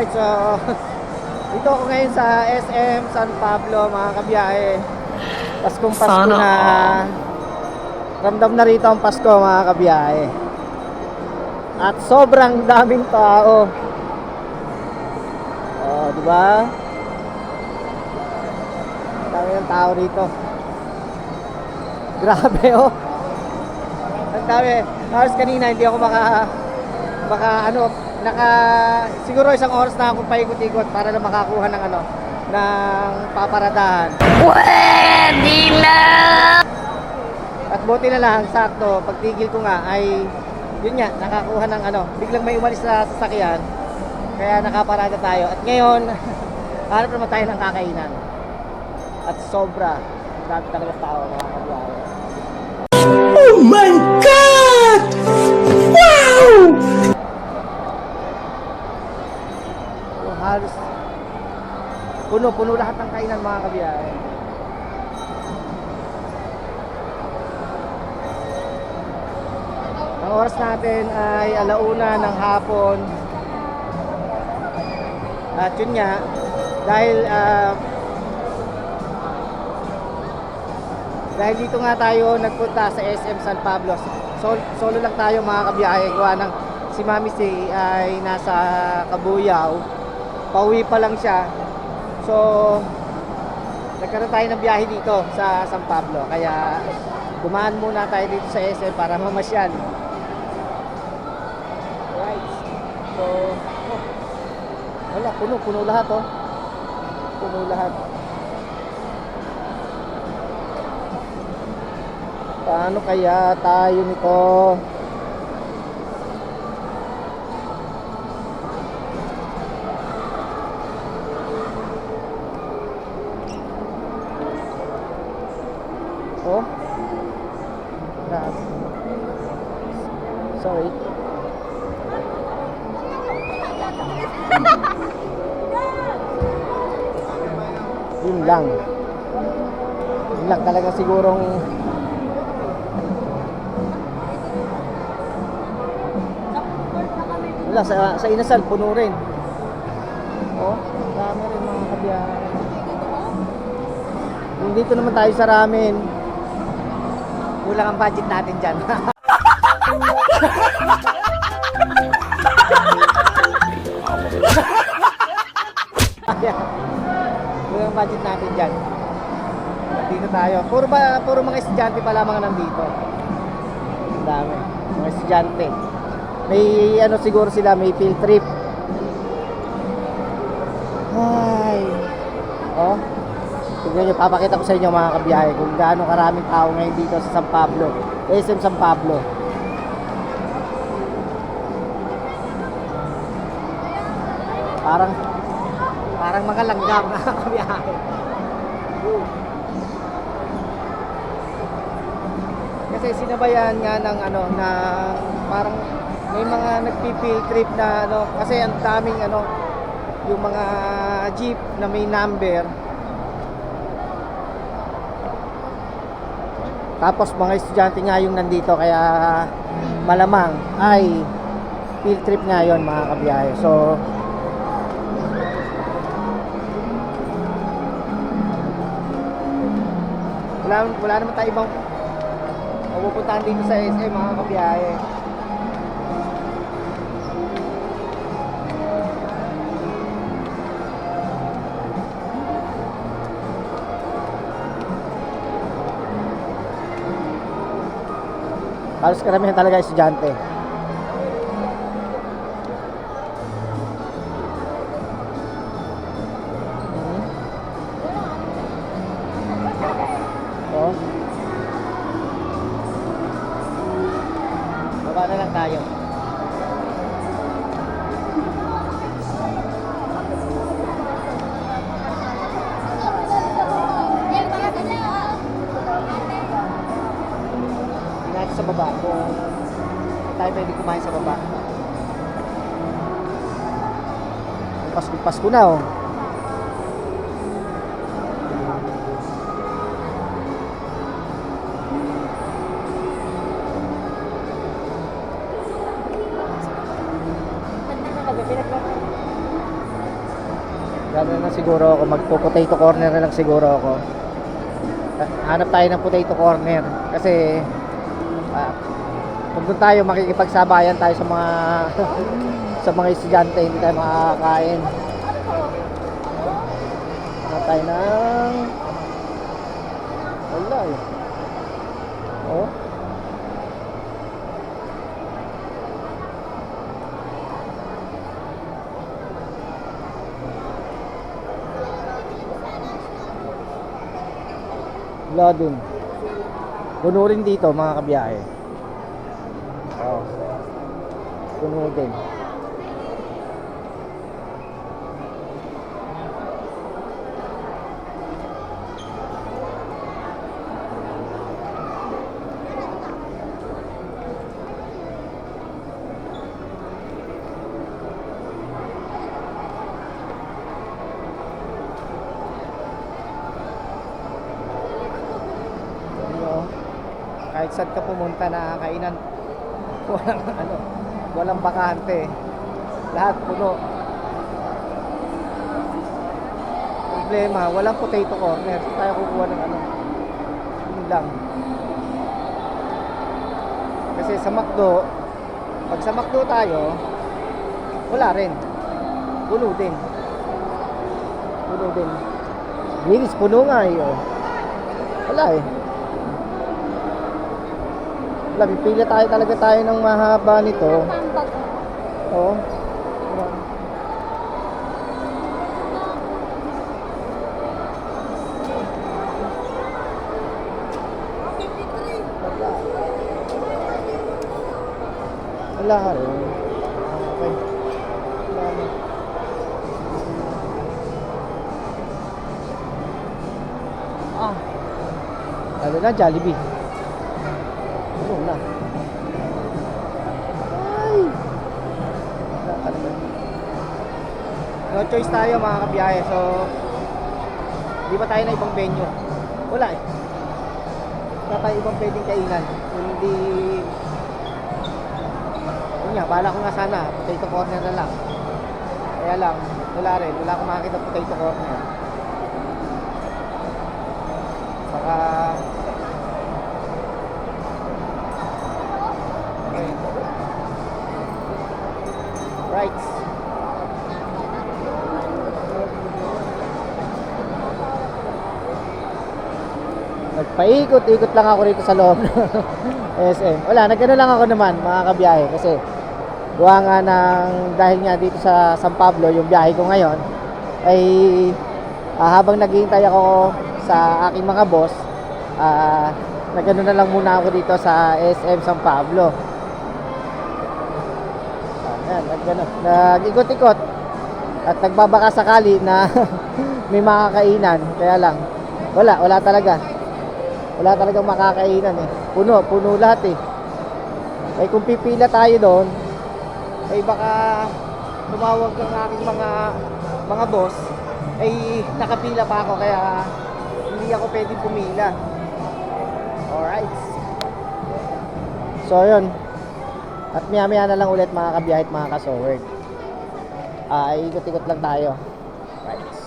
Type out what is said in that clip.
Alright, so dito ako ngayon sa SM San Pablo mga kabiyahe. Paskong Pasko Sana na. Ramdam na rito ang Pasko mga kabiyahe. At sobrang daming tao. Oh, di ba? Dami ng tao rito. Grabe oh. Ang dami. Halos kanina hindi ako maka baka ano, naka siguro isang oras na ako paikot-ikot para lang makakuha ng ano ng paparadahan. Pwede na! At buti na lang sakto pagtigil ko nga ay yun nga nakakuha ng ano, biglang may umalis na sasakyan. Kaya nakaparada tayo. At ngayon, hanap naman tayo ng kakainan. At sobra, dami talaga tao mga kabiyahe. Oh my God! Halos puno, puno lahat ng kainan mga kabiyahe. Ang oras natin ay alauna ng hapon. At yun nga, dahil ah, dahil dito nga tayo nagpunta sa SM San Pablo. Sol- solo lang tayo mga kabiyahe. Gawa ng si Mami si ay nasa Kabuyaw. Pauwi pa lang siya. So, nagkaroon tayo ng biyahe dito sa San Pablo. Kaya, dumaan muna tayo dito sa SM para mamasyal. Right. So, oh, wala, puno, puno lahat oh. Puno lahat. Paano kaya tayo nito? Yun lang. Yun lang talaga sigurong wala sa, sa inasal puno rin. Oh, dami rin mga kabiyahe. Kung dito naman tayo sa ramen, kulang ang budget natin dyan. Ayan. kulang ang budget natin dyan. Dito tayo. Puro, ba, puro mga estudyante pa lamang nandito. Ang dami. Mga estudyante. May ano siguro sila, may field trip. Ay. Oh. Tignan nyo, papakita ko sa inyo mga kabiyahe kung gaano karaming tao ngayon dito sa San Pablo. SM San Pablo. Parang parang mga langgam na kabiyahe. Kasi sinabayan nga ng ano na parang may mga nagpipi trip na ano kasi ang daming ano yung mga jeep na may number Tapos mga estudyante nga yung nandito kaya malamang ay field trip nga yon mga kabiyahe. So wala, wala naman tayo ibang mapupuntahan dito sa SM mga kabiyahe. Halos karamihan talaga estudyante. Tayo. Natin sa baba kung tayo pwede kumain sa baba. Pasko, Pasko na oh. Gano'n na siguro ako. Magpo-potato corner na lang siguro ako. Ha- Hanap tayo ng potato corner. Kasi, ah, pag doon tayo, makikipagsabayan tayo sa mga sa mga estudyante, hindi tayo makakain. Hanap tayo ng wala eh. Oh. Wala. Puno rin dito mga kabiyahe. Oo. Puno din. Ano, kahit saan ka pumunta na kainan, walang ano, walang bakante. Lahat puno. Problema, walang potato corner. Saan tayo kukuha ng ano? Yun lang. Kasi sa McDo, pag sa McDo tayo, wala rin. Puno din. Puno din. Wings, puno nga eh. oh. Wala eh. Pipila tayo talaga tayo ng mahaba nito. Oo. Wala ka rin. Okay. Wala na. Ah. Ano na, Jollibee. No choice tayo mga kabiyahe. So, di ba tayo na ibang venue? Wala eh. Wala tayo ibang pwedeng kainan. Hindi... Yun nga, bala ko nga sana, potato corner na lang. Kaya lang, wala rin. Wala akong makakita potato corner. Baka... Okay. Right. Nagpaikot-ikot lang ako rito sa loob SM. Wala, nagano lang ako naman mga kabiyahe kasi gawa nga ng dahil nga dito sa San Pablo yung biyahe ko ngayon ay ah, habang naghihintay ako sa aking mga boss ah nagano na lang muna ako dito sa SM San Pablo. Ayan, nagano, nag-ikot-ikot at nagbabaka sakali na may makakainan kaya lang wala, wala talaga. Wala talagang makakainan eh. Puno, puno lahat eh. Eh kung pipila tayo doon, ay baka tumawag ng aking mga mga boss, ay nakapila pa ako kaya hindi ako pwedeng pumila. Alright. So yun. At maya maya na lang ulit mga kabiyahit mga kasoward. Ah, ikot-ikot lang tayo. Right.